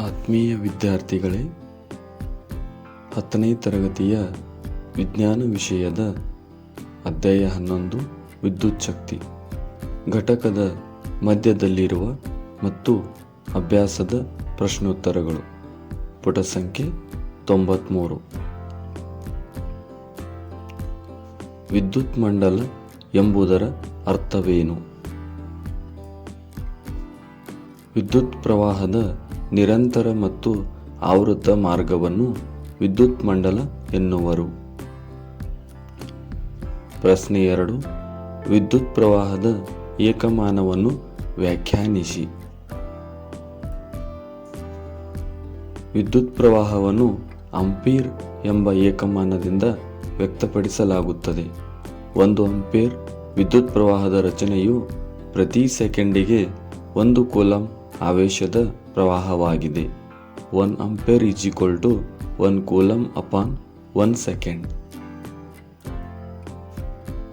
ಆತ್ಮೀಯ ವಿದ್ಯಾರ್ಥಿಗಳೇ, ಹತ್ತನೇ ತರಗತಿಯ ವಿಜ್ಞಾನ ವಿಷಯದ ಅಧ್ಯಾಯ ಹನ್ನೊಂದು, ವಿದ್ಯುತ್ ಶಕ್ತಿ. ಘಟಕದ ಮಧ್ಯದಲ್ಲಿರುವ ಮತ್ತು ಅಭ್ಯಾಸದ ಪ್ರಶ್ನೋತ್ತರಗಳು. ಪುಟ ಸಂಖ್ಯೆ ತೊಂಬತ್ತ್ಮೂರು ವಿದ್ಯುತ್ ಮಂಡಲ ಎಂಬುದರ ಅರ್ಥವೇನು? ವಿದ್ಯುತ್ ಪ್ರವಾಹದ ನಿರಂತರ ಮತ್ತು ಆವೃತ ಮಾರ್ಗವನ್ನು ವಿದ್ಯುತ್ ಮಂಡಲ ಎನ್ನುವರು. ಪ್ರಶ್ನೆ ಎರಡು. ವಿದ್ಯುತ್ ಪ್ರವಾಹದ ಏಕಮಾನವನ್ನು ವ್ಯಾಖ್ಯಾನಿಸಿ. ವಿದ್ಯುತ್ ಪ್ರವಾಹವನ್ನು ಅಂಪೀರ್ ಎಂಬ ಏಕಮಾನದಿಂದ ವ್ಯಕ್ತಪಡಿಸಲಾಗುತ್ತದೆ. ಒಂದು ಅಂಪೇರ್ ವಿದ್ಯುತ್ ಪ್ರವಾಹದ ರಚನೆಯು ಪ್ರತಿ ಸೆಕೆಂಡಿಗೆ ಒಂದು ಕೂಲಂ ಆವೇಶದ ಪ್ರವಾಹವಾಗಿದೆ. One ampere is equal to one coulomb upon one second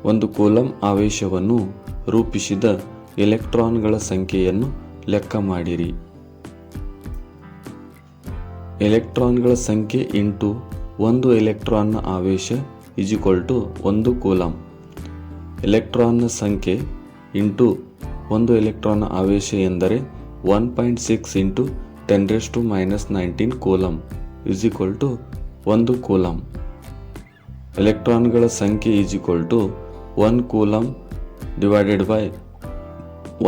ಒಂದು ಕೂಲಂ ಆವೇಶವನ್ನು ರೂಪಿಸಿದ ಎಲೆಕ್ಟ್ರಾನ್ಗಳ ಸಂಖ್ಯೆಯನ್ನು ಲೆಕ್ಕ ಮಾಡಿರಿ. ಎಲೆಕ್ಟ್ರಾನ್ಗಳ ಸಂಖ್ಯೆ ಇಂಟು ಒಂದು ಎಲೆಕ್ಟ್ರಾನ್ನ ಆವೇಶ ಈಕ್ವಲ್ ಟು ಒಂದು ಕೂಲಂ ಎಲೆಕ್ಟ್ರಾನ್ನ ಸಂಖ್ಯೆ ಇಂಟು ಒಂದು ಎಲೆಕ್ಟ್ರಾನ್ನ ಆವೇಶ ಎಂದರೆ one point six into ten raise to minus nineteen coulomb is equal to ಒಂದು ಕೂಲಂ ಎಲೆಕ್ಟ್ರಾನ್ಗಳ ಸಂಖ್ಯೆ is equal to one coulomb divided by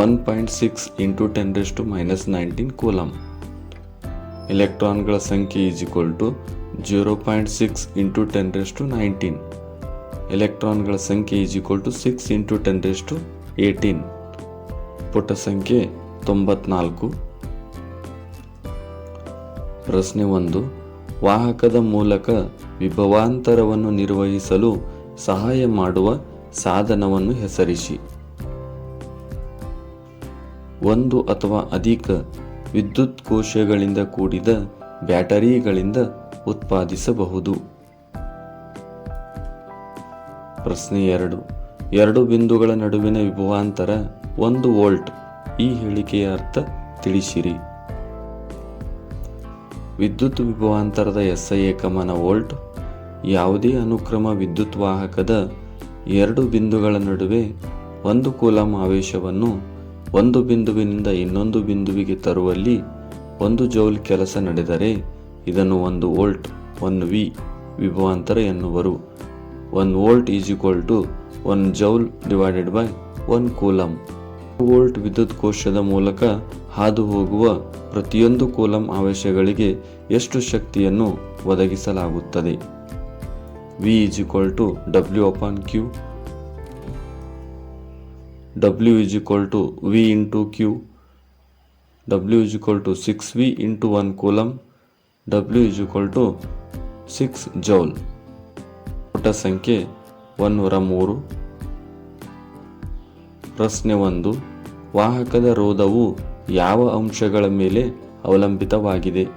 one point six into ten raise to minus nineteen coulomb ಎಲೆಕ್ಟ್ರಾನ್ಗಳ ಸಂಖ್ಯೆ is equal to zero point six into ten raise to nineteen ಎಲೆಕ್ಟ್ರಾನ್ಗಳ ಸಂಖ್ಯೆ is equal to six into ten raise to eighteen ಪುಟ ಸಂಖ್ಯೆ ತೊಂಬತ್ನಾಲ್ಕು. ಪ್ರಶ್ನೆ ಒಂದು. ವಾಹಕದ ಮೂಲಕ ವಿಭವಾಂತರವನ್ನು ನಿರ್ವಹಿಸಲು ಸಹಾಯ ಮಾಡುವ ಸಾಧನವನ್ನು ಹೆಸರಿಸಿ. ಒಂದು ಅಥವಾ ಅಧಿಕ ವಿದ್ಯುತ್ ಕೋಶಗಳಿಂದ ಕೂಡಿದ ಬ್ಯಾಟರಿಗಳಿಂದ ಉತ್ಪಾದಿಸಬಹುದು. ಪ್ರಶ್ನೆ ಎರಡು. ಎರಡು ಬಿಂದುಗಳ ನಡುವಿನ ವಿಭವಾಂತರ ಒಂದು ವೋಲ್ಟ್. ಈ ಹೇಳಿಕೆಯ ಅರ್ಥ ತಿಳಿಸಿರಿ. ವಿದ್ಯುತ್ ವಿಭವಾಂತರದ ಎಸ್ಐ ಏಕಮಾನ ವೋಲ್ಟ್ ಯಾವುದೇ ಅನುಕ್ರಮ ವಿದ್ಯುತ್ ವಾಹಕದ ಎರಡು ಬಿಂದುಗಳ ನಡುವೆ ಒಂದು ಕೂಲಂ ಆವೇಶವನ್ನು ಒಂದು ಬಿಂದುವಿನಿಂದ ಇನ್ನೊಂದು ಬಿಂದುವಿಗೆ ತರುವಲ್ಲಿ ಒಂದು ಜೌಲ್ ಕೆಲಸ ನಡೆದರೆ ಇದನ್ನು ಒಂದು ವೋಲ್ಟ್ ಒನ್ ವಿ ವಿಭವಾಂತರ ಎನ್ನುವರು. One volt is equal to one joule divided by one coulomb volt ವಿದ್ಯುತ್ ಕೋಶದ ಮೂಲಕ ಹಾದು ಹೋಗುವ ಪ್ರತಿಯೊಂದು ಕೋಲಂ ಆವೇಶಗಳಿಗೆ ಎಷ್ಟು ಶಕ್ತಿಯನ್ನು ಒದಗಿಸಲಾಗುತ್ತದೆ? V is equal to W upon Q W is equal to V into Q W is equal to six V into one coulomb W is equal to six joule ಪುಟ ಸಂಖ್ಯೆ ಒನ್ನೂರ ಮೂರು. ಪ್ರಶ್ನೆ ಒಂದು, ವಾಹಕದ ರೋಧವು ಯಾವ ಅಂಶಗಳ ಮೇಲೆ ಅವಲಂಬಿತವಾಗಿದೆ?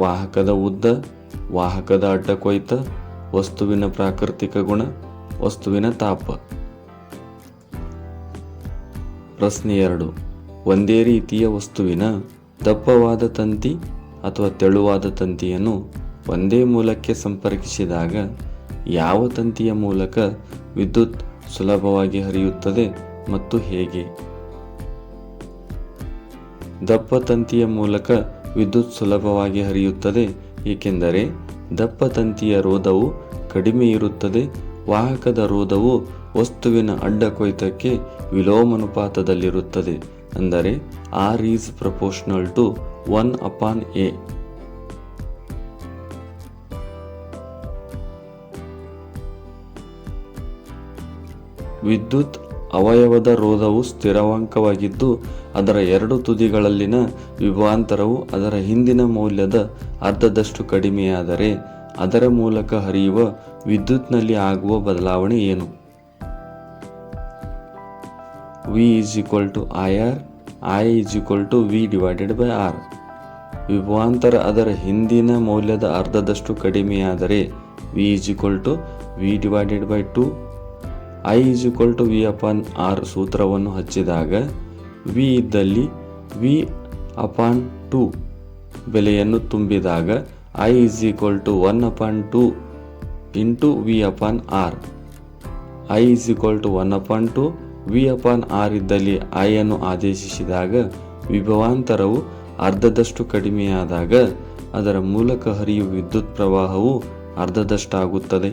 ವಾಹಕದ ಉದ್ದ, ವಾಹಕದ ಅಡ್ಡಕೊಯ್ತ, ವಸ್ತುವಿನ ಪ್ರಾಕೃತಿಕ ಗುಣ, ವಸ್ತುವಿನ ತಾಪ. ಪ್ರಶ್ನೆ ಎರಡು, ಒಂದೇ ರೀತಿಯ ವಸ್ತುವಿನ ದಪ್ಪವಾದ ತಂತಿ ಅಥವಾ ತೆಳುವಾದ ತಂತಿಯನ್ನು ಒಂದೇ ಮೂಲಕ್ಕೆ ಸಂಪರ್ಕಿಸಿದಾಗ ಯಾವ ತಂತಿಯ ಮೂಲಕ ವಿದ್ಯುತ್ ಸುಲಭವಾಗಿ ಹರಿಯುತ್ತದೆ ಮತ್ತು ಹೇಗೆ? ದಪ್ಪ ತಂತಿಯ ಮೂಲಕ ವಿದ್ಯುತ್ ಸುಲಭವಾಗಿ ಹರಿಯುತ್ತದೆ, ಏಕೆಂದರೆ ದಪ್ಪ ತಂತಿಯ ರೋಧವು ಕಡಿಮೆ ಇರುತ್ತದೆ, ವಾಹಕದ ರೋಧವು ವಸ್ತುವಿನ ಅಡ್ಡ ಕೊಯ್ತಕ್ಕೆ ವಿಲೋಮನುಪಾತದಲ್ಲಿರುತ್ತದೆ, ಅಂದರೆ R is proportional to one upon A ವಿದ್ಯುತ್ ಅವಯವದ ರೋಧವು ಸ್ಥಿರಾಂಕವಾಗಿದ್ದು, ಅದರ ಎರಡು ತುದಿಗಳಲ್ಲಿನ ವಿಭಾಂತರವು ಅದರ ಹಿಂದಿನ ಮೌಲ್ಯದ ಅರ್ಧದಷ್ಟು ಕಡಿಮೆಯಾದರೆ, ಅದರ ಮೂಲಕ ಹರಿಯುವ ವಿದ್ಯುತ್ನಲ್ಲಿ ಆಗುವ ಬದಲಾವಣೆ ಏನು? V is equal to I R I is equal to V divided by R ವಿಭವಾಂತರ ಅದರ ಹಿಂದಿನ ಮೌಲ್ಯದ ಅರ್ಧದಷ್ಟು ಕಡಿಮೆಯಾದರೆ V is equal to V divided by two I is equal to V upon R ಸೂತ್ರವನ್ನು ಹಚ್ಚಿದಾಗ ವಿ ಇದ್ದಲ್ಲಿ ವಿ ಅಪಾನ್ ಟು ಬೆಲೆಯನ್ನು ತುಂಬಿದಾಗ I is equal to one upon two into V upon R I is equal to one upon two V upon R ಇದ್ದಲ್ಲಿ I ಅನ್ನು ಆದೇಶಿಸಿದಾಗ ವಿಭವಾಂತರವು ಅರ್ಧದಷ್ಟು ಕಡಿಮೆಯಾದಾಗ ಅದರ ಮೂಲಕ ಹರಿಯುವ ವಿದ್ಯುತ್ ಪ್ರವಾಹವು ಅರ್ಧದಷ್ಟಾಗುತ್ತದೆ.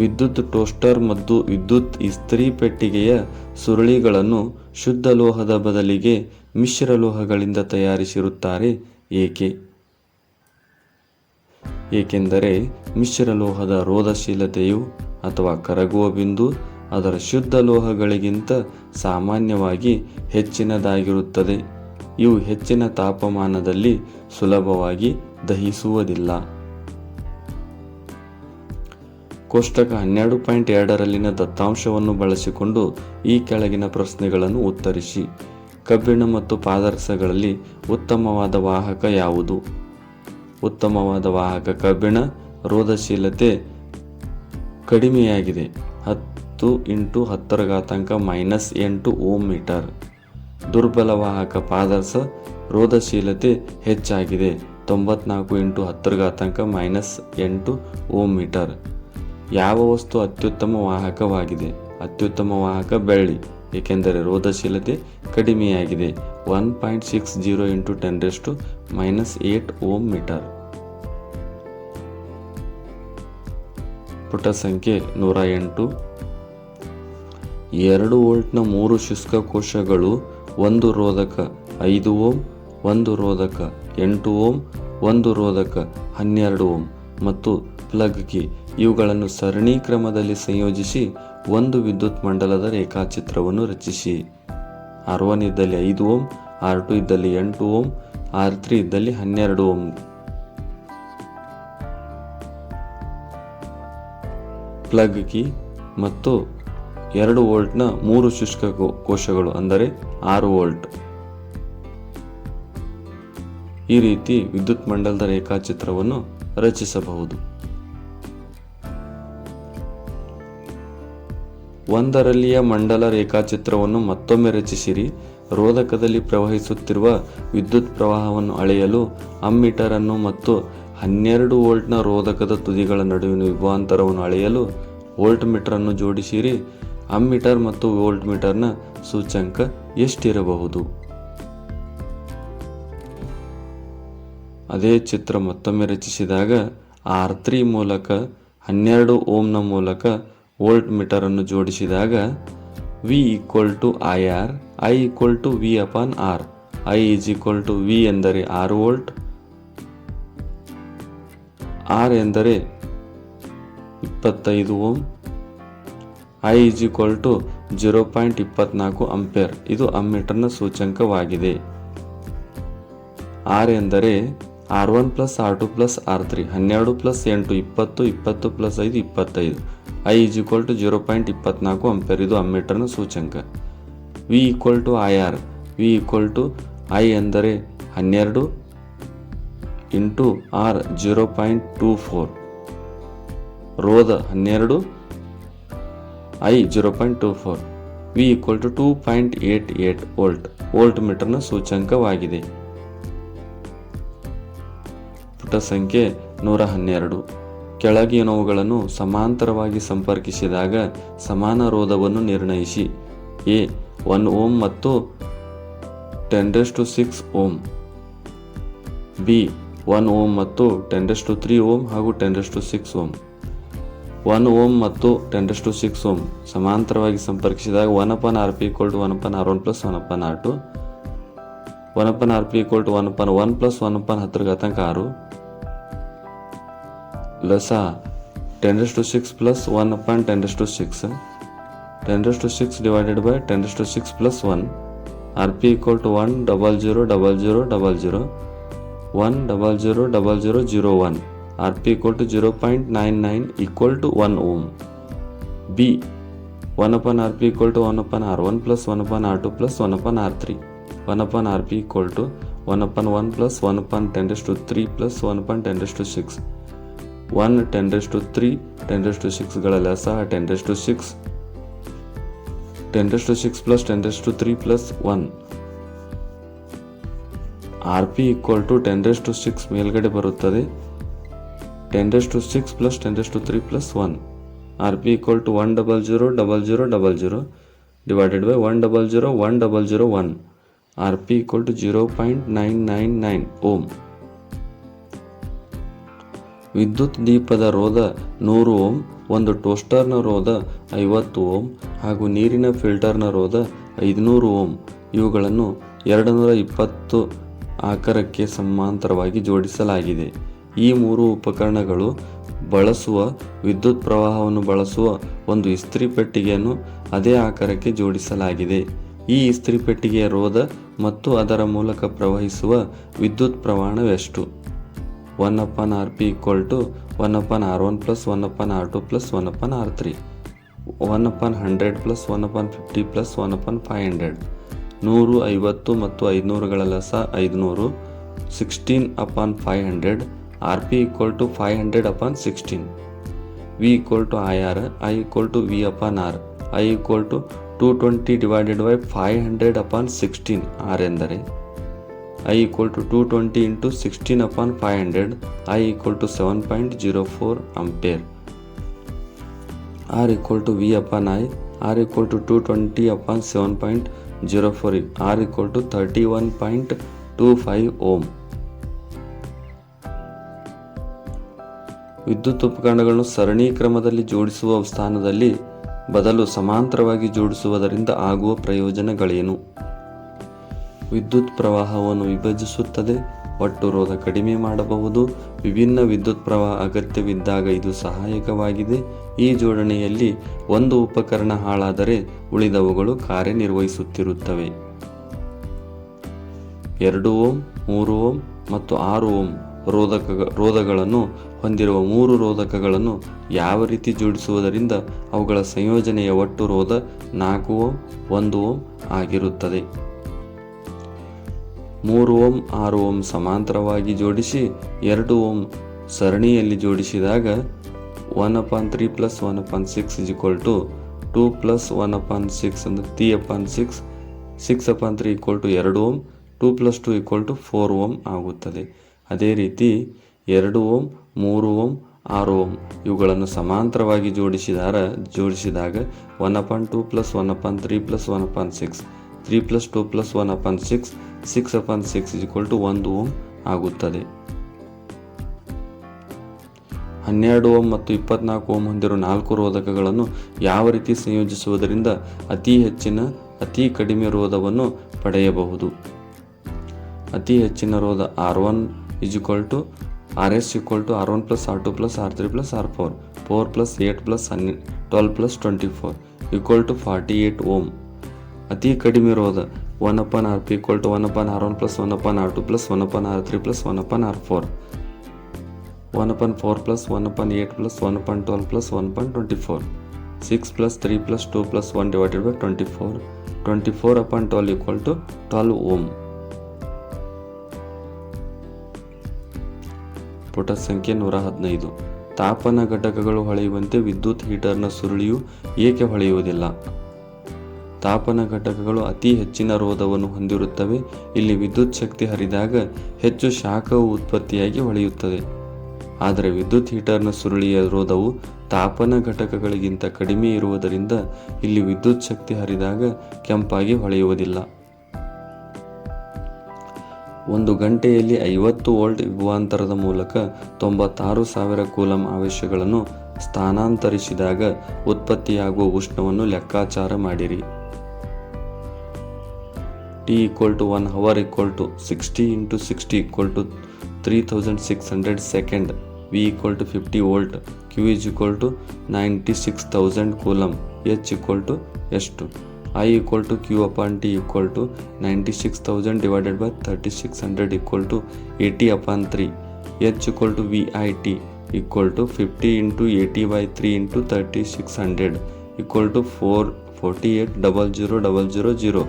ವಿದ್ಯುತ್ ಟೋಸ್ಟರ್ ಮತ್ತು ವಿದ್ಯುತ್ ಇಸ್ತ್ರಿ ಪೆಟ್ಟಿಗೆಯ ಸುರುಳಿಗಳನ್ನು ಶುದ್ಧ ಲೋಹದ ಬದಲಿಗೆ ಮಿಶ್ರ ಲೋಹಗಳಿಂದ ತಯಾರಿಸಿರುತ್ತಾರೆ. ಏಕೆ? ಏಕೆಂದರೆ ಮಿಶ್ರ ಲೋಹದ ರೋಧಶೀಲತೆಯು ಅಥವಾ ಕರಗುವ ಬಿಂದು ಅದರ ಶುದ್ಧ ಲೋಹಗಳಿಗಿಂತ ಸಾಮಾನ್ಯವಾಗಿ ಹೆಚ್ಚಿನದಾಗಿರುತ್ತದೆ. ಇವು ಹೆಚ್ಚಿನ ತಾಪಮಾನದಲ್ಲಿ ಸುಲಭವಾಗಿ ದಹಿಸುವುದಿಲ್ಲ. ಕೋಷ್ಟಕ ಹನ್ನೆರಡು ಪಾಯಿಂಟ್ ಎರಡರಲ್ಲಿನ ದತ್ತಾಂಶವನ್ನು ಬಳಸಿಕೊಂಡು ಈ ಕೆಳಗಿನ ಪ್ರಶ್ನೆಗಳನ್ನು ಉತ್ತರಿಸಿ. ಕಬ್ಬಿಣ ಮತ್ತು ಪಾದರಸಗಳಲ್ಲಿ ಉತ್ತಮವಾದ ವಾಹಕ ಯಾವುದು? ಉತ್ತಮವಾದ ವಾಹಕ ಕಬ್ಬಿಣ, ರೋಧಶೀಲತೆ ಕಡಿಮೆಯಾಗಿದೆ. ಹತ್ತು ಇಂಟು ಹತ್ತರ ಘಾತಾಂಕ ಮೈನಸ್ ಎಂಟು ಓಮ್ ಮೀಟರ್. ದುರ್ಬಲ ವಾಹಕ ಪಾದರಸ, ರೋಧಶೀಲತೆ ಹೆಚ್ಚಾಗಿದೆ. ತೊಂಬತ್ನಾಲ್ಕು ಇಂಟು ಹತ್ತರ ಘಾತಾಂಕ ಮೈನಸ್ ಎಂಟು ಓಮ್ ಮೀಟರ್. ಯಾವ ವಸ್ತು ಅತ್ಯುತ್ತಮ ವಾಹಕವಾಗಿದೆ? ಅತ್ಯುತ್ತಮ ವಾಹಕ ಬೆಳ್ಳಿ, ಏಕೆಂದರೆ ರೋಧಶೀಲತೆ ಕಡಿಮೆಯಾಗಿದೆ. One point six zero into ten raise to minus eight ohm meter. ಪುಟ ಸಂಖ್ಯೆ ನೂರ ಎಂಟು. ಎರಡು ವೋಲ್ಟ್ನ ಮೂರು ಶುಷ್ಕ ಕೋಶಗಳು, ಒಂದು ರೋಧಕ ಐದು ಓಮ್, ಒಂದು ರೋಧಕ ಎಂಟು ಓಮ್, ಒಂದು ರೋಧಕ ಹನ್ನೆರಡು ಓಂ ಮತ್ತು ಪ್ಲಗ್ ಕಿ ಇವುಗಳನ್ನು ಸರಣಿ ಕ್ರಮದಲ್ಲಿ ಸಂಯೋಜಿಸಿ ಒಂದು ವಿದ್ಯುತ್ ಮಂಡಲದ ರೇಖಾಚಿತ್ರವನ್ನು ರಚಿಸಿ. ಆರ್ ಒನ್ ಇದ್ದಲ್ಲಿ ಐದು ಓಮ್, ಆರ್ ಟು ಇದ್ದಲ್ಲಿ ಎಂಟು ಓಮ್, ಆರ್ ತ್ರೀ ಇದ್ದಲ್ಲಿ ಹನ್ನೆರಡು ಓಮ್. ಪ್ಲಗ್ ಕಿ ಮತ್ತು ಎರಡು ವೋಲ್ಟ್ನ ಮೂರು ಶುಷ್ಕ ಕೋಶಗಳು ಅಂದರೆ ಆರು ವೋಲ್ಟ್. ಈ ರೀತಿ ವಿದ್ಯುತ್ ಮಂಡಲದ ರೇಖಾಚಿತ್ರವನ್ನು ರಚಿಸಬಹುದು. ಒಂದರಲ್ಲಿಯ ಮಂಡಲ ರೇಖಾಚಿತ್ರವನ್ನು ಮತ್ತೊಮ್ಮೆ ರಚಿಸಿರಿ. ರೋಧಕದಲ್ಲಿ ಪ್ರವಹಿಸುತ್ತಿರುವ ವಿದ್ಯುತ್ ಪ್ರವಾಹವನ್ನು ಅಳೆಯಲು ಅಮ್ಮೀಟರ್ ಅನ್ನು ಮತ್ತು ಹನ್ನೆರಡು ವೋಲ್ಟ್ನ ರೋಧಕದ ತುದಿಗಳ ನಡುವಿನ ವಿಭಾಂತರವನ್ನು ಅಳೆಯಲು ವೋಲ್ಟ್ ಮೀಟರ್ ಅನ್ನು ಜೋಡಿಸಿರಿ. ಅಮ್ಮೀಟರ್ ಮತ್ತು ವೋಲ್ಟ್ ಮೀಟರ್ನ ಸೂಚ್ಯಂಕ ಎಷ್ಟಿರಬಹುದು? ಅದೇ ಚಿತ್ರ ಮತ್ತೊಮ್ಮೆ ರಚಿಸಿದಾಗ ಆರ್ ತ್ರೀ ಮೂಲಕ, ಹನ್ನೆರಡು ಓಮ್ನ ಮೂಲಕ ವೋಲ್ಟ್ ಮೀಟರ್ ಅನ್ನು ಜೋಡಿಸಿದಾಗ V equal to I R I equal to V upon R I is equal to V ಎಂದರೆ ಆರು ವೋಲ್ಟ್ ಆರ್ ಎಂದರೆ ಇಪ್ಪತ್ತೈದು ohm. I is equal to zero point ಇಪ್ಪತ್ನಾಲ್ಕು ಅಂಪೇರ್ ಇದು ಅಮ್ಮೀಟರ್ನ ಸೂಚಂಕವಾಗಿದೆ. ಆರ್ ಎಂದರೆ R one plus R two plus R three, ಹನ್ನೆರಡು ಪ್ಲಸ್ ಎಂಟು, ಇಪ್ಪತ್ತು ಇಪ್ಪತ್ತು ಪ್ಲಸ್ ಐದು, ಇಪ್ಪತ್ತೈದು. I is equal to zero point ಇಪ್ಪತ್ನಾಲ್ಕು ಅಂಪೇರ್ ಇದು ಅಮ್ಮೀಟರ್ನ ಸೂಚ್ಯಂಕ. V equal to I R V equal to I ಎಂದರೆ ಹನ್ನೆರಡು into R zero point two four ರೋದ ಹನ್ನೆರಡು I zero point two four V equal to two point eight eight volt volt ಮೀಟರ್ನ ಸೂಚ್ಯಂಕವಾಗಿದೆ. ಪುಟ ಸಂಖ್ಯೆ ನೂರ ಹನ್ನೆರಡು. ಕೆಳಗಿನವುಗಳನ್ನು ಸಮಾಂತರವಾಗಿ ಸಂಪರ್ಕಿಸಿದಾಗ ಸಮಾನ ರೋಧವನ್ನು ನಿರ್ಣಯಿಸಿ. ಎ, ಒನ್ ಓಮ್ ಮತ್ತು ten to six ohm. B, one ohm ಮತ್ತು ಟೆನ್ ಟು ತ್ರೀ ಓಮ್ ಹಾಗೂ ten to six ohm. One ohm ಮತ್ತು ಟೆನ್ ಟು ಸಿಕ್ಸ್ ಓಮ್ ಸಮಾಂತರವಾಗಿ ಸಂಪರ್ಕಿಸಿದಾಗ one upon R P equal to one upon R one plus one upon R two. One upon R P equal to one upon one plus one upon ಹತ್ತಿರ ಗತಂಕ ಆರು. ಲಸ ten to six plus one upon ten to six ten to six divided by ten to six plus one R P equal to one double zero double zero double zero one double zero double zero zero one R P equal to zero point nine nine equal to one ohm B one upon R P equal to one upon R one plus one upon R two plus one upon R three one upon R P equal to one upon one plus one upon ten to three plus one ten ten to three ten to ಸಿಕ್ಸ್ಗಳೆಲ್ಲ ಸಹ ten to six ten raise to six plus ten raise to three plus one R P equal to ten raise to six ಮೇಲ್ಗಡೆ ಬರುತ್ತದೆ. Ten raise to six plus ten raise to three plus one R P equal to one double zero double zero double zero divided by one double zero one double zero one R P equal to zero point nine nine nine ohm ವಿದ್ಯುತ್ ದೀಪದ ರೋಧ ನೂರು ohm, ಒಂದು ಟೋಸ್ಟರ್ನ ರೋಧ ಐವತ್ತು ohm ಹಾಗೂ ನೀರಿನ ಫಿಲ್ಟರ್ನ ರೋಧ ಐದುನೂರು ohm. ಇವುಗಳನ್ನು ಎರಡು ನೂರ ಇಪ್ಪತ್ತು ಆಕಾರಕ್ಕೆ ಸಮಾಂತರವಾಗಿ ಜೋಡಿಸಲಾಗಿದೆ. ಈ ಮೂರು ಉಪಕರಣಗಳು ಬಳಸುವ ವಿದ್ಯುತ್ ಪ್ರವಾಹವನ್ನು ಬಳಸುವ ಒಂದು ಇಸ್ತ್ರಿ ಪೆಟ್ಟಿಗೆಯನ್ನು ಅದೇ ಆಕಾರಕ್ಕೆ ಜೋಡಿಸಲಾಗಿದೆ. ಈ ಇಸ್ತ್ರಿ ಪೆಟ್ಟಿಗೆಯ ರೋಧ ಮತ್ತು ಅದರ ಮೂಲಕ ಪ್ರವಹಿಸುವ ವಿದ್ಯುತ್ ಪ್ರಮಾಣವೆಷ್ಟು? One upon R P equal to one upon R one plus one upon R two plus one upon R three. One upon hundred plus one upon fifty plus one upon five hundred. ನೂರು ಐವತ್ತು ಮತ್ತು ಐದುನೂರುಗಳ ಲಸ ಐದುನೂರು. Sixteen upon five hundred. R P equal to five hundred upon sixteen. V equal to I R, I equal to V upon R, I equal to two twenty divided by five hundred upon sixteen R ಎಂದರೆ? I equal to two twenty into sixteen upon five hundred I equal to seven point zero four ampere R equal to V upon I R equal to two twenty upon seven point zero four R equal to thirty one point two five ohm ವಿದ್ಯುತ್ ಉಪಕರಣಗಳನ್ನು ಸರಣಿ ಕ್ರಮದಲ್ಲಿ ಜೋಡಿಸುವ ಸ್ಥಾನದಲ್ಲಿ ಬದಲು ಸಮಾಂತರವಾಗಿ ಜೋಡಿಸುವುದರಿಂದ ಆಗುವ ಪ್ರಯೋಜನಗಳೇನು? ವಿದ್ಯುತ್ ಪ್ರವಾಹವನ್ನು ವಿಭಜಿಸುತ್ತದೆ. ಒಟ್ಟು ರೋಧ ಕಡಿಮೆ ಮಾಡಬಹುದು. ವಿಭಿನ್ನ ವಿದ್ಯುತ್ ಪ್ರವಾಹ ಅಗತ್ಯವಿದ್ದಾಗ ಇದು ಸಹಾಯಕವಾಗಿದೆ. ಈ ಜೋಡಣೆಯಲ್ಲಿ ಒಂದು ಉಪಕರಣ ಹಾಳಾದರೆ ಉಳಿದವುಗಳು ಕಾರ್ಯನಿರ್ವಹಿಸುತ್ತಿರುತ್ತವೆ. ಎರಡು ಓಂ ಮೂರು ಓಂ ಮತ್ತು ಆರು ಓಂ ರೋಧಕ, ರೋಧಗಳನ್ನು ಹೊಂದಿರುವ ಮೂರು ರೋಧಕಗಳನ್ನು ಯಾವ ರೀತಿ ಜೋಡಿಸುವುದರಿಂದ ಅವುಗಳ ಸಂಯೋಜನೆಯ ಒಟ್ಟು ರೋಧ ನಾಲ್ಕು ಓಂ ಒಂದು ಓಂ ಆಗಿರುತ್ತದೆ. ಮೂರು ಓಂ, ಆರು ಓಂ ಸಮಾಂತರವಾಗಿ ಜೋಡಿಸಿ, ಎರಡು ಓಂ ಸರಣಿಯಲ್ಲಿ ಜೋಡಿಸಿದಾಗ one upon three plus one upon six is equal to two plus one upon six ಅಂದರೆ three upon six six upon three equal to ಎರಡು ohm two plus two equal to four ohm ಆಗುತ್ತದೆ. ಅದೇ ರೀತಿ ಎರಡು ohm ಮೂರು ohm ಆರು ohm ಇವುಗಳನ್ನು ಸಮಾಂತರವಾಗಿ ಜೋಡಿಸಿದಾರ, ಜೋಡಿಸಿದಾಗ one upon two plus one upon three plus one upon six three plus two plus one upon six six upon six is equal to ಒಂದು ಓಮ್ ಆಗುತ್ತದೆ. ಹನ್ನೆರಡು ಓಮ್ ಮತ್ತು ಇಪ್ಪತ್ನಾಲ್ಕು ಓಮ್ ಹೊಂದಿರುವ ನಾಲ್ಕು ರೋಧಕಗಳನ್ನು ಯಾವ ರೀತಿ ಸಂಯೋಜಿಸುವುದರಿಂದ ಅತಿ ಹೆಚ್ಚಿನ, ಅತಿ ಕಡಿಮೆ ರೋಧವನ್ನು ಪಡೆಯಬಹುದು? ಅತಿ ಹೆಚ್ಚಿನ ರೋಧ R one is equal to R S equal to R one plus R two plus R three plus R four four plus eight plus ಹನ್ನೆ, twelve plus twenty four equal to forty eight ohm. ಅತಿ ಕಡಿಮೆ ರೋಧ one upon R P equal to one upon R one plus one upon R two plus one upon R three plus one upon R four one upon four plus one upon eight plus one upon twelve plus one upon twenty four six plus three plus two plus one divided by twenty four twenty four upon twelve equal to twelve ohm ಪುಟ ಸಂಖ್ಯೆ ನೂರ ಹದಿನೈದು ತಾಪನ ಘಟಕಗಳು ಹೊಳೆಯುವಂತೆ ವಿದ್ಯುತ್ ಹೀಟರ್ನ ಸುರುಳಿಯು ಏಕೆ ಹೊಳೆಯುವುದಿಲ್ಲ? ತಾಪನ ಘಟಕಗಳು ಅತಿ ಹೆಚ್ಚಿನ ರೋಧವನ್ನು ಹೊಂದಿರುತ್ತವೆ. ಇಲ್ಲಿ ವಿದ್ಯುತ್ ಶಕ್ತಿ ಹರಿದಾಗ ಹೆಚ್ಚು ಶಾಖವು ಉತ್ಪತ್ತಿಯಾಗಿ ಹೊಳೆಯುತ್ತದೆ. ಆದರೆ ವಿದ್ಯುತ್ ಹೀಟರ್ನ ಸುರುಳಿಯ ರೋಧವು ತಾಪನ ಘಟಕಗಳಿಗಿಂತ ಕಡಿಮೆ ಇರುವುದರಿಂದ ಇಲ್ಲಿ ವಿದ್ಯುತ್ ಶಕ್ತಿ ಹರಿದಾಗ ಕೆಂಪಾಗಿ ಹೊಳೆಯುವುದಿಲ್ಲ. ಒಂದು ಗಂಟೆಯಲ್ಲಿ ಐವತ್ತು ವೋಲ್ಟ್ ವಿಭವಾಂತರದ ಮೂಲಕ ತೊಂಬತ್ತಾರು ಸಾವಿರ ಕೂಲಂ ಆವೇಶಗಳನ್ನು ಸ್ಥಾನಾಂತರಿಸಿದಾಗ ಉತ್ಪತ್ತಿಯಾಗುವ ಉಷ್ಣವನ್ನು ಲೆಕ್ಕಾಚಾರ ಮಾಡಿರಿ. T equal to one hour equal to sixty into sixty equal to three thousand six hundred second V equal to fifty volt Q is equal to ninety six thousand coulomb H equal to ಎಷ್ಟು I equal to Q upon T equal to ninety six thousand divided by thirty six hundred equal to eighty upon three H equal to V I T equal to fifty into eighty by three into thirty six hundred equal to four forty eight double zero double zero zero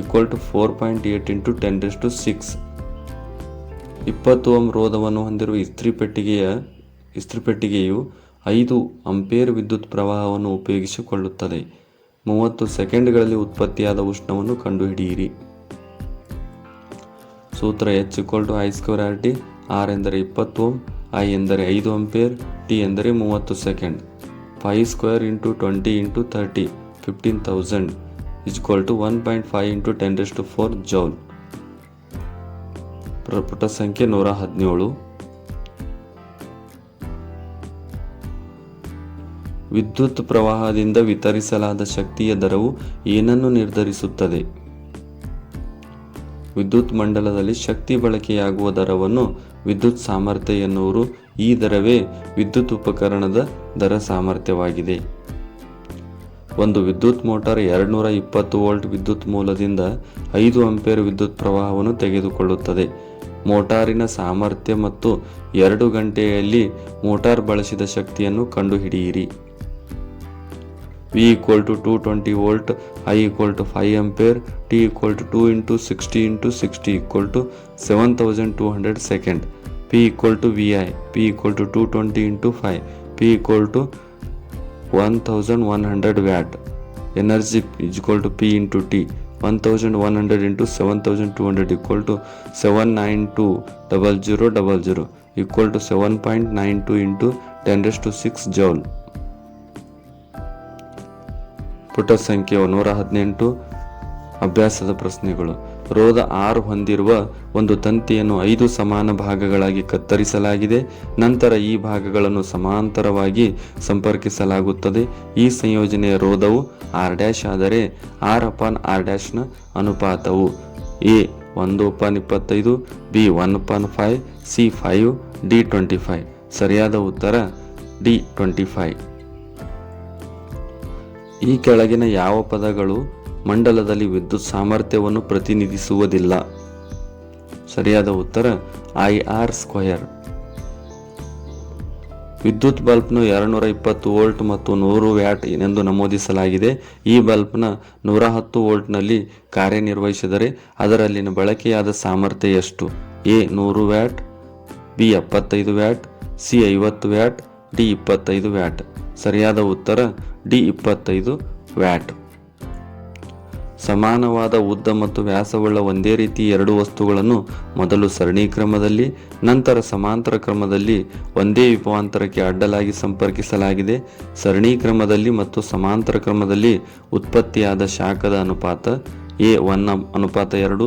equal to four point eight into ten raise to six ಇಪ್ಪತ್ತು ohm ರೋಧವನ್ನು ಹೊಂದಿರುವ ಇಸ್ತ್ರಿ ಪೆಟ್ಟಿಗೆಯ, ಇಸ್ತ್ರಿ ಪೆಟ್ಟಿಗೆಯು ಐದು umpire ವಿದ್ಯುತ್ ಪ್ರವಾಹವನ್ನು ಉಪಯೋಗಿಸಿಕೊಳ್ಳುತ್ತದೆ. ಮೂವತ್ತು ಸೆಕೆಂಡ್ಗಳಲ್ಲಿ ಉತ್ಪತ್ತಿಯಾದ ಉಷ್ಣವನ್ನು ಕಂಡುಹಿಡಿಯಿರಿ. ಸೂತ್ರ H equal to I square R T R ಎಂದರೆ ಇಪ್ಪತ್ತು ಓಮ್ ಐ ಎಂದರೆ ಐದು ಅಂಪೇರ್ ಟಿ ಎಂದರೆ ಮೂವತ್ತು second. Five square into twenty into thirty fifteen thousand is equal to one point five into ten to four joule ಪುಟ ಸಂಖ್ಯೆ ನೂರ ಹದಿನೇಳು. ವಿದ್ಯುತ್ ಪ್ರವಾಹದಿಂದ ವಿತರಿಸಲಾದ ಶಕ್ತಿಯ ದರವು ಏನನ್ನು ನಿರ್ಧರಿಸುತ್ತದೆ? ವಿದ್ಯುತ್ ಮಂಡಲದಲ್ಲಿ ಶಕ್ತಿ ಬಳಕೆಯಾಗುವ ದರವನ್ನು ವಿದ್ಯುತ್ ಸಾಮರ್ಥ್ಯ ಎನ್ನುವರು. ಈ ದರವೇ ವಿದ್ಯುತ್ ಉಪಕರಣದ ದರ ಸಾಮರ್ಥ್ಯವಾಗಿದೆ. ಒಂದು ವಿದ್ಯುತ್ ಮೋಟಾರ್ ಎರಡುನೂರ ಇಪ್ಪತ್ತು ವೋಲ್ಟ್ ವಿದ್ಯುತ್ ಮೂಲದಿಂದ ಐದು ಅಂಪೇರ್ ವಿದ್ಯುತ್ ಪ್ರವಾಹವನ್ನು ತೆಗೆದುಕೊಳ್ಳುತ್ತದೆ. ಮೋಟಾರಿನ ಸಾಮರ್ಥ್ಯ ಮತ್ತು ಎರಡು ಗಂಟೆಯಲ್ಲಿ ಮೋಟಾರ್ ಬಳಸಿದ ಶಕ್ತಿಯನ್ನು ಕಂಡುಹಿಡಿಯಿರಿ. V equal to two twenty volt I equal to five ampere T equal to two into sixty into sixty equal to seven thousand two hundred second P equal to V I P equal to two twenty into five P equal to one thousand one hundred watt energy equal to P into T one thousand one hundred into seven thousand two hundred equal to seven nine two double zero double zero equal to seven point nine two into ten to six joule ಪುಟ ಸಂಖ್ಯೆ ನೂರ ಹದಿನೆಂಟು ಅಭ್ಯಾಸದ ಪ್ರಶ್ನೆಗಳು ರೋಧ ಆರು ಹೊಂದಿರುವ ಒಂದು ತಂತಿಯನ್ನು ಐದು ಸಮಾನ ಭಾಗಗಳಾಗಿ ಕತ್ತರಿಸಲಾಗಿದೆ. ನಂತರ ಈ ಭಾಗಗಳನ್ನು ಸಮಾಂತರವಾಗಿ ಸಂಪರ್ಕಿಸಲಾಗುತ್ತದೆ. ಈ ಸಂಯೋಜನೆಯ ರೋಧವು ಆರ್ ಡ್ಯಾಶ್ ಆದರೆ ಆರ್ ಅಪಾನ್ ಆರ್ ಡ್ಯಾಶ್ನ ಅನುಪಾತವು ಎ ಒಂದು ಅಪಾನ್ ಇಪ್ಪತ್ತೈದು B one upon five C five D twenty five ಸರಿಯಾದ ಉತ್ತರ ಡಿ ಟ್ವೆಂಟಿ ಫೈವ್ ಈ ಕೆಳಗಿನ ಯಾವ ಪದಗಳು ಮಂಡಲದಲ್ಲಿ ವಿದ್ಯುತ್ ಸಾಮರ್ಥ್ಯವನ್ನು ಪ್ರತಿನಿಧಿಸುವುದಿಲ್ಲ. ಸರಿಯಾದ ಉತ್ತರ ಐ ಆರ್ ಸ್ಕ್ವಯರ್ ವಿದ್ಯುತ್ ಬಲ್ಬ್ನ ಎರಡುನೂರ ಇಪ್ಪತ್ತು ವೋಲ್ಟ್ ಮತ್ತು ನೂರು ವ್ಯಾಟ್ ಎಂದು ನಮೂದಿಸಲಾಗಿದೆ. ಈ ಬಲ್ಬ್ನ ನೂರ ಹತ್ತು ವೋಲ್ಟ್ನಲ್ಲಿ ಕಾರ್ಯನಿರ್ವಹಿಸಿದರೆ ಅದರಲ್ಲಿನ ಬಳಕೆಯಾದ ಸಾಮರ್ಥ್ಯ ಎಷ್ಟು? ಎ ನೂರು ವ್ಯಾಟ್, ಬಿ ಎಪ್ಪತ್ತೈದು ವ್ಯಾಟ್, ಸಿ ಐವತ್ತು ವ್ಯಾಟ್, ಡಿ ಇಪ್ಪತ್ತೈದು ವ್ಯಾಟ್. ಸರಿಯಾದ ಉತ್ತರ, ಡಿ ಇಪ್ಪತ್ತೈದು ವ್ಯಾಟ್. ಸಮಾನವಾದ ಉದ್ದ ಮತ್ತು ವ್ಯಾಸವುಳ್ಳ ಒಂದೇ ರೀತಿ ಎರಡು ವಸ್ತುಗಳನ್ನು ಮೊದಲು ಸರಣಿ ಕ್ರಮದಲ್ಲಿ ನಂತರ ಸಮಾಂತರ ಕ್ರಮದಲ್ಲಿ ಒಂದೇ ವಿಭವಾಂತರಕ್ಕೆ ಅಡ್ಡಲಾಗಿ ಸಂಪರ್ಕಿಸಲಾಗಿದೆ. ಸರಣಿ ಕ್ರಮದಲ್ಲಿ ಮತ್ತು ಸಮಾಂತರ ಕ್ರಮದಲ್ಲಿ ಉತ್ಪತ್ತಿಯಾದ ಶಾಖದ ಅನುಪಾತ ಎ ಒನ್ ಅನುಪಾತ ಎರಡು,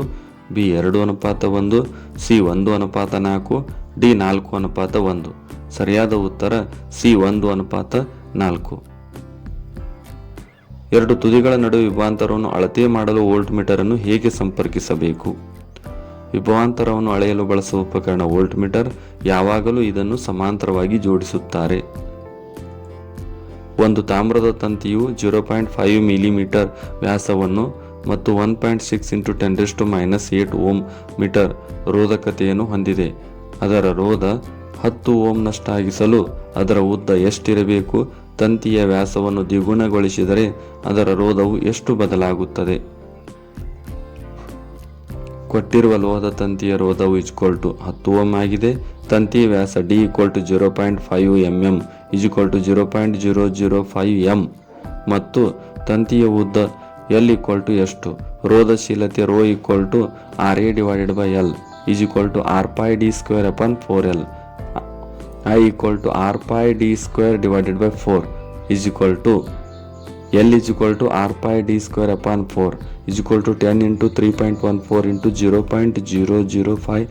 ಬಿ ಎರಡು ಅನುಪಾತ ಒಂದು, ಸಿ ಒಂದು ಅನುಪಾತ ನಾಲ್ಕು, ಡಿ ನಾಲ್ಕು ಅನುಪಾತ ಒಂದು. ಸರಿಯಾದ ಉತ್ತರ ಸಿ ಒಂದು ಅನುಪಾತ ನಾಲ್ಕು. ಎರಡು ತುದಿಗಳ ನಡುವೆ ವಿಭಾಂತರವನ್ನು ಅಳತೆ ಮಾಡಲು ವೋಲ್ಟ್ ಮೀಟರ್ ಅನ್ನು ಹೇಗೆ ಸಂಪರ್ಕಿಸಬೇಕು? ವಿಭವಾಂತರವನ್ನು ಅಳೆಯಲು ಬಳಸುವ ಉಪಕರಣ ವೋಲ್ಟ್ ಮೀಟರ್ ಯಾವಾಗಲೂ ಇದನ್ನು ಸಮಾಂತರವಾಗಿ ಜೋಡಿಸುತ್ತಾರೆ. ಒಂದು ತಾಮ್ರದ ತಂತಿಯು ಜೀರೋ ಪಾಯಿಂಟ್ ಫೈವ್ ಮಿಲಿಮೀಟರ್ ವ್ಯಾಸವನ್ನು ಮತ್ತು one point six into ten to minus eight ohm metre ರೋಧಕತೆಯನ್ನು ಹೊಂದಿದೆ. ಅದರ ರೋಧ ಹತ್ತು ಓಮ್ನಷ್ಟಾಗಿಸಲು ಅದರ ಉದ್ದ ಎಷ್ಟಿರಬೇಕು ತಂತಿಯ ವ್ಯಾಸವನ್ನು ದ್ವಿಗುಣಗೊಳಿಸಿದರೆ ಅದರ ರೋಧವು ಎಷ್ಟು ಬದಲಾಗುತ್ತದೆ? ಕೊಟ್ಟಿರುವ ಲೋಹದ ತಂತಿಯ ರೋಧವು ಇಜ್ಕೋಲ್ ಟು ಹತ್ತು ಓಮ್ ಆಗಿದೆ. ತಂತಿಯ ವ್ಯಾಸ D equal to zero point five M M is equal to zero point zero zero five M ಮತ್ತು ತಂತಿಯ ಉದ್ದ ಎಲ್ ಈಕ್ವಲ್ ಟು ಎಷ್ಟು? ರೋಧಶೀಲತೆ rho equal to R A divided by L is equal to R pi D square upon four L I equal to R pi D square divided by four is equal to L is equal to R pi D square upon four is equal to ten into three point one four into zero point zero zero five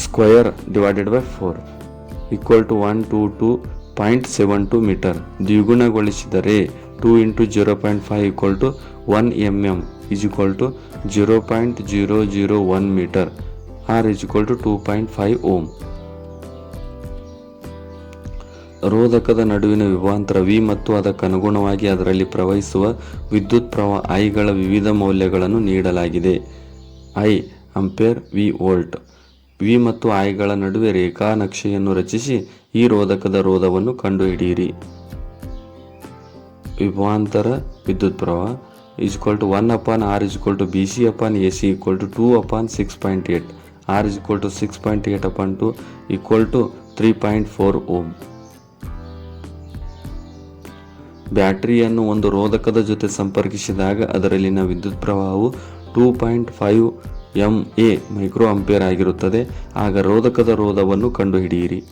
square divided by four equal to one two two point seven two metre ದ್ವಿಗುಣಗೊಳಿಸಿದರೆ two into zero point five equal to one M M is equal to zero point zero zero one metre R is equal to two point five ohm ರೋಧಕದ ನಡುವಿನ ವಿಭಾಂತರ V ಮತ್ತು ಅದಕ್ಕನುಗುಣವಾಗಿ ಅದರಲ್ಲಿ ಪ್ರವಹಿಸುವ ವಿದ್ಯುತ್ ಪ್ರವಾಹ ಐಗಳ ವಿವಿಧ ಮೌಲ್ಯಗಳನ್ನು ನೀಡಲಾಗಿದೆ. I ampere V volt V ಮತ್ತು ಐಗಳ ನಡುವೆ ರೇಖಾ ನಕ್ಷೆಯನ್ನು ರಚಿಸಿ ಈ ರೋಧಕದ ರೋಧವನ್ನು ಕಂಡುಹಿಡಿಯಿರಿ. ವಿಭಾಂತರ ವಿದ್ಯುತ್ ಪ್ರವಾಹ equal to one upon R equal to B C upon A C equal to two upon six point eight R equal to six point eight upon two equal to three point four ohm ಬ್ಯಾಟರಿಯನ್ನು ಒಂದು ರೋಧಕದ ಜೊತೆ ಸಂಪರ್ಕಿಸಿದಾಗ ಅದರಲ್ಲಿನ ವಿದ್ಯುತ್ ಪ್ರವಾಹವು two point five M A micro ampere ಆಗಿರುತ್ತದೆ. ಆಗ ರೋಧಕದ ರೋಧವನ್ನು ಕಂಡುಹಿಡಿಯಿರಿ.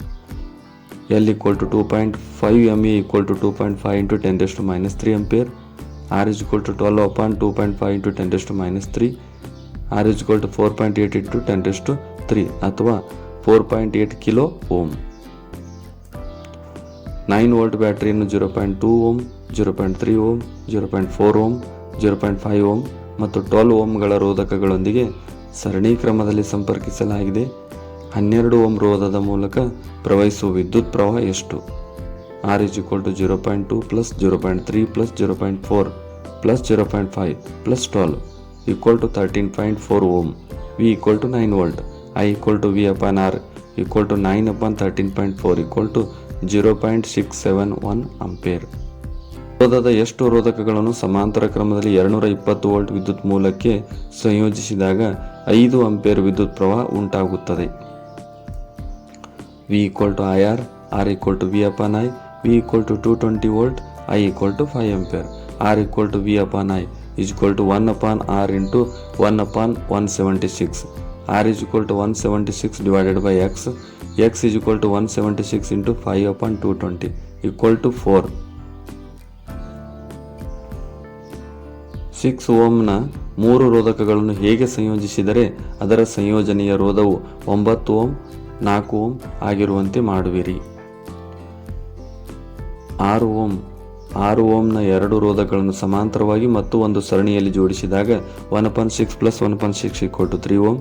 L equal to two point five M A equal to two point five into ten to minus three ampere R equal to twelve upon two point five into ten minus three R equal to four point eight into ten to three ಅಥವಾ four point eight kilo ohm nine volt ಬ್ಯಾಟ್ರಿಯನ್ನು zero point two ohm, zero point three ohm, zero point four ohm, zero point five ohm ಮತ್ತು twelve ಓಮ್ಗಳ ರೋಧಕಗಳೊಂದಿಗೆ ಸರಣಿ ಕ್ರಮದಲ್ಲಿ ಸಂಪರ್ಕಿಸಲಾಗಿದೆ. ಹನ್ನೆರಡು ohm ರೋಧದ ಮೂಲಕ ಪ್ರವಹಿಸುವ ವಿದ್ಯುತ್ ಪ್ರವಾಹ ಎಷ್ಟು? R is equal to zero point two plus zero point three plus zero point four plus zero point five plus twelve equal to thirteen point four ohm V equal to nine volt I equal to V upon R equal to nine upon thirteen point four equal to zero point six seven one ampere ರೋಧದ ಎಷ್ಟು ರೋಧಕಗಳನ್ನು ಸಮಾಂತರ ಕ್ರಮದಲ್ಲಿ ಎರಡುನೂರ ಇಪ್ಪತ್ತು volt ವಿದ್ಯುತ್ ಮೂಲಕ್ಕೆ ಸಂಯೋಜಿಸಿದಾಗ ಐದು ಅಂಪೇರ್ ವಿದ್ಯುತ್ ಪ್ರವಾಹ ಉಂಟಾಗುತ್ತದೆ. V equal to I R R equal to V upon I V equal to two twenty volt I equal to five ampere R equal to V upon I into one upon 1 seventy r into 1 upon 176 r is equal to 176 divided by x x is equal to 176 into 5 upon 220 equal to 4 six ಓಮ್ನ ಮೂರು ರೋಧಕಗಳನ್ನು ಹೇಗೆ ಸಂಯೋಜಿಸಿದರೆ ಅದರ ಸಂಯೋಜನೆಯ ರೋಧವು ಒಂಬತ್ತು ohm, ನಾಲ್ಕು ohm ಆಗಿರುವಂತೆ ಮಾಡುವಿರಿ. ಆರು ಓಮ್, ಆರು ಓಮ್ನ ಎರಡು ರೋಧಕಗಳನ್ನು ಸಮಾಂತರವಾಗಿ ಮತ್ತು ಒಂದು ಸರಣಿಯಲ್ಲಿ ಜೋಡಿಸಿದಾಗ one upon six plus one upon six equal to three ohm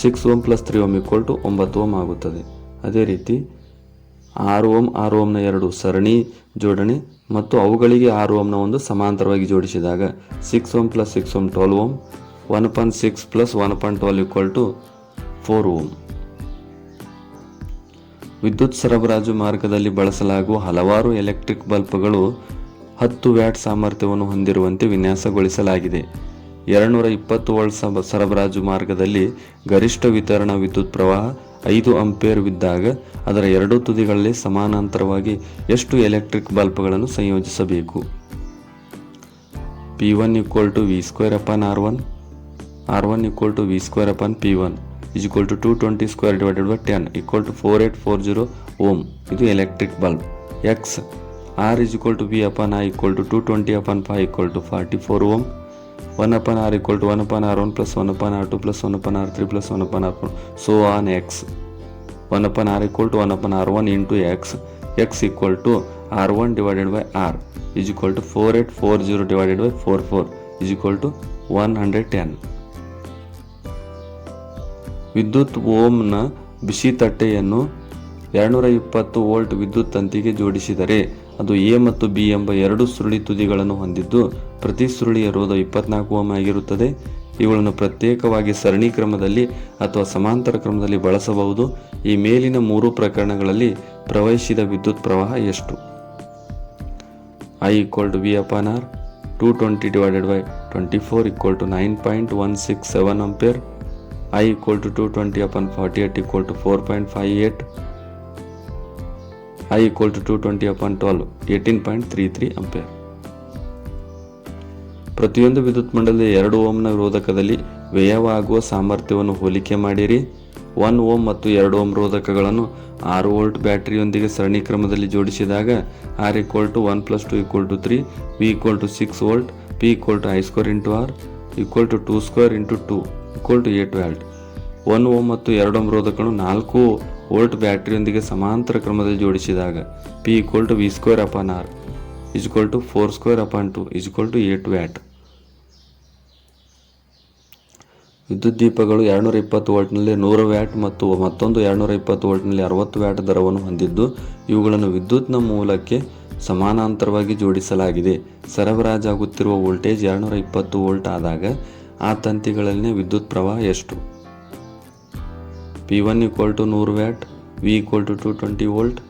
six ohm plus three ohm equal to ಒಂಬತ್ತು ಓಮ್ ಆಗುತ್ತದೆ. ಅದೇ ರೀತಿ ಆರು ಓಮ್ ಆರು ಓಮ್ನ ಎರಡು ಸರಣಿ ಜೋಡಣೆ ಮತ್ತು ಅವುಗಳಿಗೆ ಆರು ಓಮ್ನ ಒಂದು ಸಮಾಂತರವಾಗಿ ಜೋಡಿಸಿದಾಗ six ohm plus six ohm twelve ohm one point six plus one point twelve equal to four ohm ವಿದ್ಯುತ್ ಸರಬರಾಜು ಮಾರ್ಗದಲ್ಲಿ ಬಳಸಲಾಗುವ ಹಲವಾರು ಎಲೆಕ್ಟ್ರಿಕ್ ಬಲ್ಬ್ಗಳು ಹತ್ತು ವ್ಯಾಟ್ ಸಾಮರ್ಥ್ಯವನ್ನು ಹೊಂದಿರುವಂತೆ ವಿನ್ಯಾಸಗೊಳಿಸಲಾಗಿದೆ. ಎರಡುನೂರ ಇಪ್ಪತ್ತು ವೋಲ್ಟ್ ಸರಬರಾಜು ಮಾರ್ಗದಲ್ಲಿ ಗರಿಷ್ಠ ವಿತರಣಾ ವಿದ್ಯುತ್ ಪ್ರವಾಹ ಐದು ಅಂಪೇರ್ವಿದ್ದಾಗ ಅದರ ಎರಡೂ ತುದಿಗಳಲ್ಲಿ ಸಮಾನಾಂತರವಾಗಿ ಎಷ್ಟು ಎಲೆಕ್ಟ್ರಿಕ್ ಬಲ್ಬ್ಗಳನ್ನು ಸಂಯೋಜಿಸಬೇಕು? P one equal to V square upon R one R one equal to V square upon P one is equal to two twenty square divided by ten equal to four eight four zero ohm ಇದು electric bulb. X R is equal to V upon I equal to two twenty upon five equal to forty four ohm one upon R equal to one upon R one plus one upon R two plus one upon R three plus one upon R four so on X one upon R equal to one upon R one into X X equal to R one divided by R is equal to four eight four zero divided by four four is equal to one hundred ten ವಿದ್ಯುತ್ ಓಮ್ನ ಬಿಸಿ ತಟ್ಟೆಯನ್ನು ಎರಡುನೂರ ಇಪ್ಪತ್ತು volt ವಿದ್ಯುತ್ ತಂತಿಗೆ ಜೋಡಿಸಿದರೆ ಅದು A ಮತ್ತು B ಎಂಬ ಎರಡು ಸುರುಳಿ ತುದಿಗಳನ್ನು ಹೊಂದಿದ್ದು, ಪ್ರತಿ ಸುರುಳಿಯ ರೋಧ ಇಪ್ಪತ್ನಾಲ್ಕು ಓಮ್ ಆಗಿರುತ್ತದೆ. ಇವುಗಳನ್ನು ಪ್ರತ್ಯೇಕವಾಗಿ ಸರಣಿ ಕ್ರಮದಲ್ಲಿ ಅಥವಾ ಸಮಾಂತರ ಕ್ರಮದಲ್ಲಿ ಬಳಸಬಹುದು. ಈ ಮೇಲಿನ ಮೂರು ಪ್ರಕರಣಗಳಲ್ಲಿ ಪ್ರವಹಿಸಿದ ವಿದ್ಯುತ್ ಪ್ರವಾಹ ಎಷ್ಟು? I equal to V upon R two twenty divided by twenty four equal to nine point one six seven ampere I equal to two twenty upon forty eight equal to four point five eight I equal to two twenty upon twelve eighteen point three three ampere ಪ್ರತಿಯೊಂದು ವಿದ್ಯುತ್ ಮಂಡಲದ ಎರಡು ಓಮ್ನ ರೋಧಕದಲ್ಲಿ ವ್ಯಯವಾಗುವ ಸಾಮರ್ಥ್ಯವನ್ನು ಹೋಲಿಕೆ ಮಾಡಿರಿ. One ohm ಮತ್ತು ಎರಡು ಓಮ್ ರೋಧಕಗಳನ್ನು ಆರು ವೋಲ್ಟ್ ಬ್ಯಾಟರಿಯೊಂದಿಗೆ ಸರಣಿ ಕ್ರಮದಲ್ಲಿ ಜೋಡಿಸಿದಾಗ R equal to one plus two equal to three V equal to six volt P equal to I square into R equal to two square into two equal to eight watt one ohm ಮತ್ತು ಎರಡು ohm ರೋಧಕಗಳು ನಾಲ್ಕು volt ಬ್ಯಾಟ್ರಿಯೊಂದಿಗೆ ಸಮಾಂತರ ಕ್ರಮದಲ್ಲಿ ಜೋಡಿಸಿದಾಗ P equal to V square upon R is equal to four square upon two is equal to eight watt ವಿದ್ಯುತ್ ದೀಪಗಳು ಎರಡುನೂರ ಇಪ್ಪತ್ತು ವೋಲ್ಟ್ನಲ್ಲಿ ನೂರು ವ್ಯಾಟ್ ಮತ್ತು ಮತ್ತೊಂದು ಎರಡುನೂರ ಇಪ್ಪತ್ತು ವೋಲ್ಟ್ನಲ್ಲಿ ಅರವತ್ತು ವ್ಯಾಟ್ ದರವನ್ನು ಹೊಂದಿದ್ದು, ಇವುಗಳನ್ನು ವಿದ್ಯುತ್ನ ಮೂಲಕ್ಕೆ ಸಮಾನಾಂತರವಾಗಿ ಜೋಡಿಸಲಾಗಿದೆ. ಸರಬರಾಜಾಗುತ್ತಿರುವ ವೋಲ್ಟೇಜ್ ಎರಡುನೂರ ಇಪ್ಪತ್ತು ವೋಲ್ಟ್ ಆದಾಗ ಆ ತಂತಿಗಳಲ್ಲಿನ ವಿದ್ಯುತ್ ಪ್ರವಾಹ ಎಷ್ಟು? ಪಿ ಒನ್ ಈಕ್ವಲ್ ಟು ನೂರು watt V equal to two twenty volt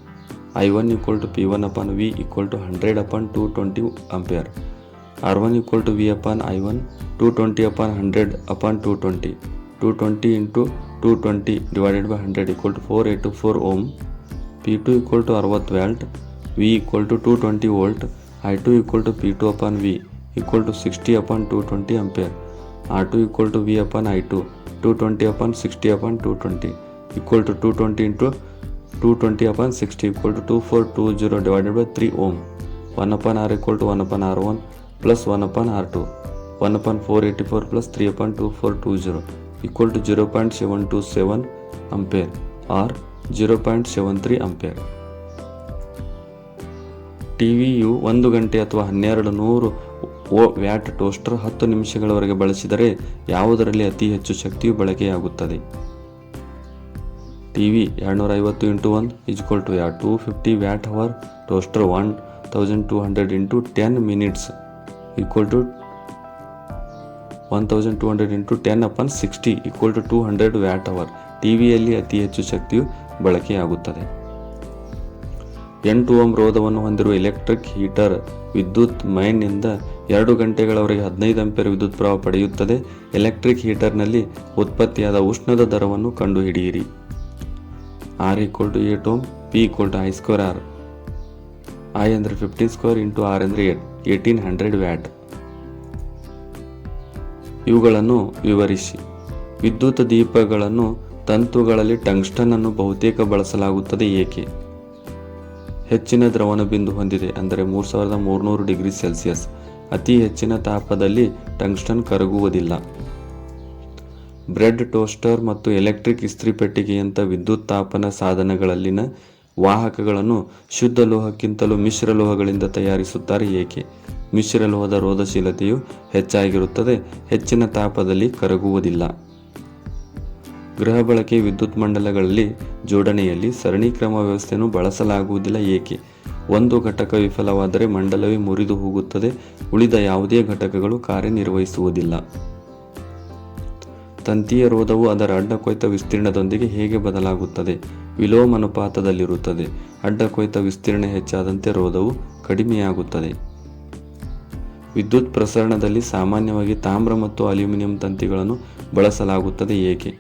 I one equal to P one upon V equal to hundred upon two twenty ampere R one equal to V upon I one two twenty upon hundred upon two twenty two twenty into two twenty divided by hundred equal to four eight two four ohm P two equal to ಅರವತ್ತು watt V equal to two twenty volt I two equal to P two upon V equal to sixty upon two twenty ampere R two equal to V upon I two two twenty upon sixty upon two twenty equal to two twenty into two twenty upon sixty equal to two four two zero divided by three ohm one upon R equal to one upon R one plus one upon R two one upon four eighty four plus three upon two four two zero equal to zero point seven two seven ampere R zero point seven three ampere ಟಿವಿಯು ಒಂದು ಗಂಟೆ ಅಥವಾ ಹನ್ನೆರಡು ನೂರು ಓ watt toaster ಹತ್ತು ನಿಮಿಷಗಳವರೆಗೆ ಬಳಸಿದರೆ ಯಾವುದರಲ್ಲಿ ಅತಿ ಹೆಚ್ಚು ಶಕ್ತಿಯು ಬಳಕೆಯಾಗುತ್ತದೆ? ಟಿವಿ ಎರಡುನೂರ ಐವತ್ತು into one is equal to yeah two fifty watt hour toaster one thousand two hundred into ten minutes equal to one thousand two hundred into ten upon sixty equal to two hundred watt hour ಟಿವಿಯಲ್ಲಿ ಅತಿ ಹೆಚ್ಚು ಶಕ್ತಿಯು ಬಳಕೆಯಾಗುತ್ತದೆ. ಎಂಟು ohm ರೋಧವನ್ನು ಹೊಂದಿರುವ electric heater ವಿದ್ಯುತ್ ಮೈನ್ನಿಂದ ಎರಡು ಗಂಟೆಗಳವರೆಗೆ ಹದಿನೈದು ಅಂಪೇರ್ ವಿದ್ಯುತ್ ಪ್ರವಾಹ ಪಡೆಯುತ್ತದೆ. ಎಲೆಕ್ಟ್ರಿಕ್ ಹೀಟರ್ನಲ್ಲಿ ಉತ್ಪತ್ತಿಯಾದ ಉಷ್ಣದ ದರವನ್ನು ಕಂಡುಹಿಡಿಯಿರಿ. R equal to eight ohm P equal to I square R I ಅಂದರೆ ಫಿಫ್ಟೀನ್ ಸ್ಕ್ವೇರ್ ಇಂಟು ಆರ್ ಅಂದರೆ ಏಟ್ ಏಯ್ಟೀನ್ ಹಂಡ್ರೆಡ್ ವ್ಯಾಟ್ ಇವುಗಳನ್ನು ವಿವರಿಸಿ. ವಿದ್ಯುತ್ ದೀಪಗಳನ್ನು ತಂತುಗಳಲ್ಲಿ ಟಂಗ್ಸ್ಟನ್ ಅನ್ನು ಬಹುತೇಕ ಬಳಸಲಾಗುತ್ತದೆ ಏಕೆ? ಹೆಚ್ಚಿನ ದ್ರವಣ ಬಿಂದು ಹೊಂದಿದೆ, ಅಂದರೆ ಮೂರು ಸಾವಿರದ ಮೂರುನೂರು ಡಿಗ್ರಿ ಸೆಲ್ಸಿಯಸ್ ಅತಿ ಹೆಚ್ಚಿನ ತಾಪದಲ್ಲಿ ಟಂಗ್ಸ್ಟನ್ ಕರಗುವುದಿಲ್ಲ. ಬ್ರೆಡ್ ಟೋಸ್ಟರ್ ಮತ್ತು ಎಲೆಕ್ಟ್ರಿಕ್ ಇಸ್ತ್ರಿ ಪೆಟ್ಟಿಗೆಯಂಥ ವಿದ್ಯುತ್ ತಾಪನ ಸಾಧನಗಳಲ್ಲಿನ ವಾಹಕಗಳನ್ನು ಶುದ್ಧ ಲೋಹಕ್ಕಿಂತಲೂ ಮಿಶ್ರ ಲೋಹಗಳಿಂದ ತಯಾರಿಸುತ್ತಾರೆ ಏಕೆ? ಮಿಶ್ರ ಲೋಹದ ರೋಧಶೀಲತೆಯು ಹೆಚ್ಚಾಗಿರುತ್ತದೆ, ಹೆಚ್ಚಿನ ತಾಪದಲ್ಲಿ ಕರಗುವುದಿಲ್ಲ. ಗೃಹ ಬಳಕೆ ವಿದ್ಯುತ್ ಮಂಡಲಗಳಲ್ಲಿ ಜೋಡಣೆಯಲ್ಲಿ ಸರಣಿ ಕ್ರಮ ವ್ಯವಸ್ಥೆಯನ್ನು ಬಳಸಲಾಗುವುದಿಲ್ಲ ಏಕೆ? ಒಂದು ಘಟಕ ವಿಫಲವಾದರೆ ಮಂಡಲವೇ ಮುರಿದು ಹೋಗುತ್ತದೆ, ಉಳಿದ ಯಾವುದೇ ಘಟಕಗಳು ಕಾರ್ಯನಿರ್ವಹಿಸುವುದಿಲ್ಲ. ತಂತಿಯ ರೋಧವು ಅದರ ಅಡ್ಡ ಕೊಯ್ತ ವಿಸ್ತೀರ್ಣದೊಂದಿಗೆ ಹೇಗೆ ಬದಲಾಗುತ್ತದೆ? ವಿಲೋಮ ಅನುಪಾತದಲ್ಲಿರುತ್ತದೆ ಅಡ್ಡ ಕೊಯ್ತ ವಿಸ್ತೀರ್ಣ ಹೆಚ್ಚಾದಂತೆ ರೋಧವು ಕಡಿಮೆಯಾಗುತ್ತದೆ. ವಿದ್ಯುತ್ ಪ್ರಸರಣದಲ್ಲಿ ಸಾಮಾನ್ಯವಾಗಿ ತಾಮ್ರ ಮತ್ತು ಅಲ್ಯೂಮಿನಿಯಂ ತಂತಿಗಳನ್ನು ಬಳಸಲಾಗುತ್ತದೆ ಏಕೆ?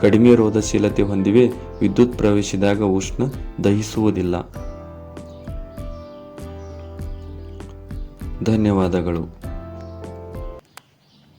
ಕಡಿಮೆ ರೋಧಶೀಲತೆ ಹೊಂದಿವೆ, ವಿದ್ಯುತ್ ಪ್ರವೇಶಿದಾಗ ಉಷ್ಣ ದಹಿಸುವುದಿಲ್ಲ. ಧನ್ಯವಾದಗಳು.